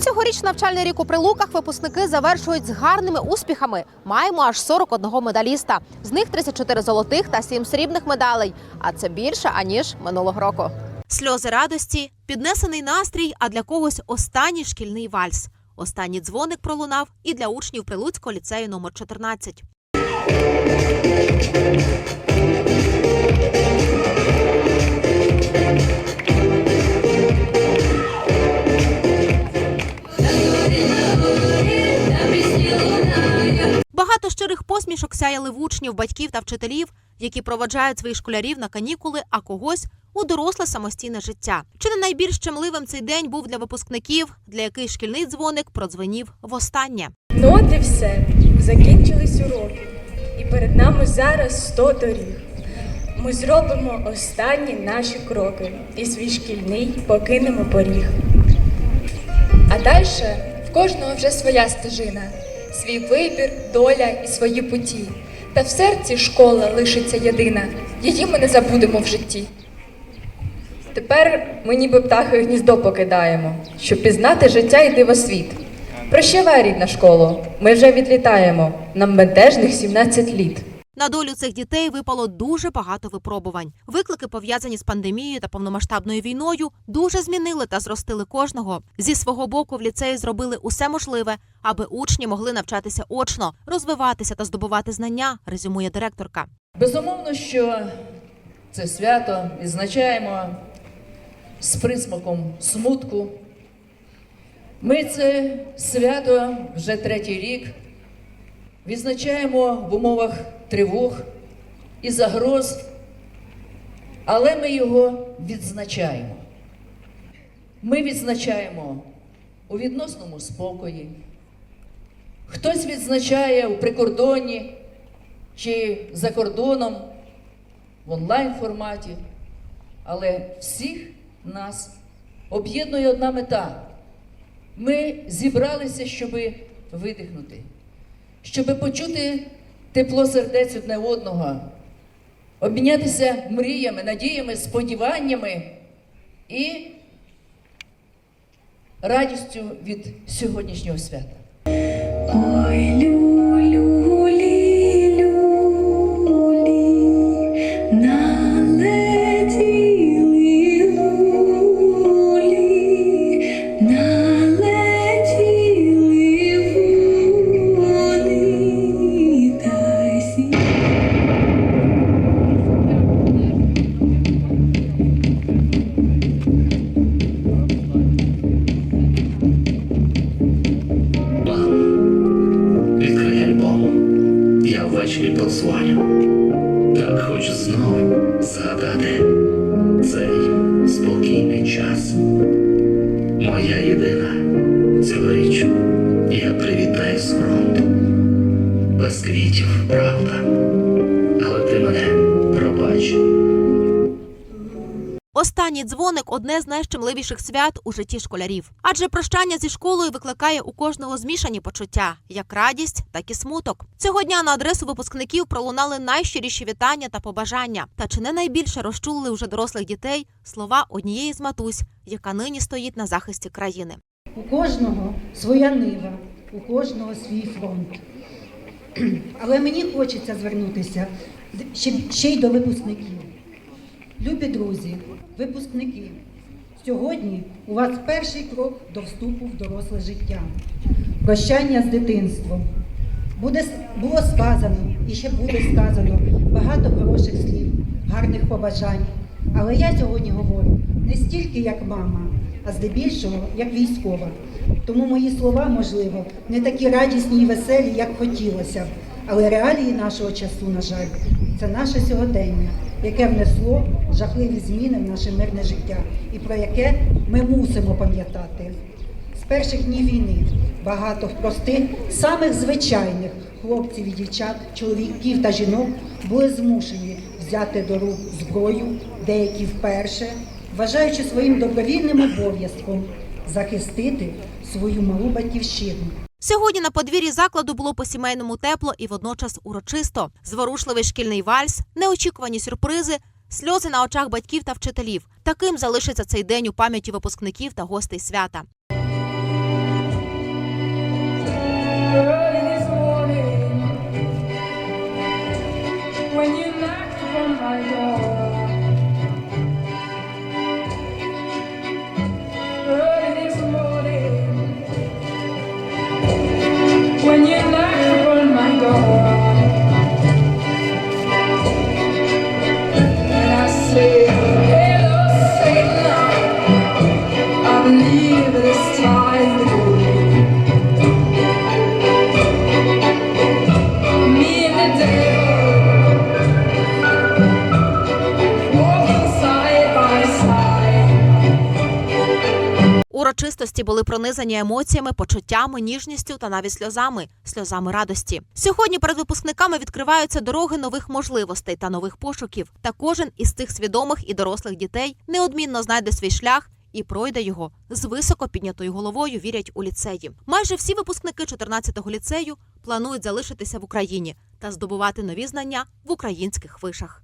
Цьогоріч навчальний рік у Прилуках випускники завершують з гарними успіхами. Маємо аж 41 медаліста. З них 34 золотих та 7 срібних медалей. А це більше аніж минулого року. Сльози радості, піднесений настрій, а для когось останній шкільний вальс. Останній дзвоник пролунав і для учнів Прилуцького ліцею номер 14. Багато щирих посмішок сяяли в учнів, батьків та вчителів, які проводжають своїх школярів на канікули, а когось у доросле самостійне життя. Чи не найбільш щемливим цей день був для випускників, для яких шкільний дзвоник продзвенів востаннє. Ну от і все. Закінчились уроки. І перед нами зараз 100 доріг. Ми зробимо останні наші кроки і свій шкільний покинемо поріг. А далі в кожного вже своя стежина, свій вибір, доля і свої путі. Та в серці школа лишиться єдина, її ми не забудемо в житті. Тепер ми ніби птахи гніздо покидаємо, щоб пізнати життя і дивосвіт. Прощавай, рідна школо, ми вже відлітаємо, нам бентежних 17 літ. На долю цих дітей випало дуже багато випробувань. Виклики, пов'язані з пандемією та повномасштабною війною, дуже змінили та зростили кожного. Зі свого боку в ліцеї зробили усе можливе, аби учні могли навчатися очно, розвиватися та здобувати знання. Резюмує директорка. Безумовно, що це свято відзначаємо з присмаком смутку. Ми це свято вже третій рік відзначаємо в умовах тривог і загроз, але ми його відзначаємо. Ми відзначаємо у відносному спокої. Хтось відзначає у прикордонні чи за кордоном в онлайн форматі, але всіх нас об'єднує одна мета. Ми зібралися, щоб видихнути, щоб почути тепло сердець одне одного, обмінятися мріями, надіями, сподіваннями і радістю від сьогоднішнього свята. Ой, Я ввечері. Так хочу знову згадати цей спокійний час. Моя єдина дзвоник одне з найщемливіших свят у житті школярів. Адже прощання зі школою викликає у кожного змішані почуття, як радість, так і смуток. Цього дня на адресу випускників пролунали найщиріші вітання та побажання. Та чи не найбільше розчулили уже дорослих дітей слова однієї з матусь, яка нині стоїть на захисті країни. У кожного своя нива, у кожного свій фронт. Але мені хочеться звернутися ще й до випускників. Любі друзі, випускники, сьогодні у вас перший крок до вступу в доросле життя. Прощання з дитинством. Буде, було сказано і ще буде сказано багато хороших слів, гарних побажань. Але я сьогодні говорю не стільки як мама, а здебільшого як військова. Тому мої слова, можливо, не такі радісні і веселі, як хотілося б. Але реалії нашого часу, на жаль, це наше сьогодення, яке внесло жахливі зміни в наше мирне життя, і про яке ми мусимо пам'ятати. З перших днів війни багато простих, самих звичайних хлопців і дівчат, чоловіків та жінок були змушені взяти до рук зброю, деякі вперше, вважаючи своїм добровільним обов'язком захистити свою малу батьківщину. Сьогодні на подвір'ї закладу було по сімейному тепло і водночас урочисто. Зворушливий шкільний вальс, неочікувані сюрпризи, сльози на очах батьків та вчителів. Таким залишиться цей день у пам'яті випускників та гостей свята. Урочистості були пронизані емоціями, почуттями, ніжністю та навіть сльозами, сльозами радості. Сьогодні перед випускниками відкриваються дороги нових можливостей та нових пошуків. Та кожен із цих свідомих і дорослих дітей неодмінно знайде свій шлях. І пройде його з високо піднятою головою, вірять у ліцеї. Майже всі випускники 14-го ліцею планують залишитися в Україні та здобувати нові знання в українських вишах.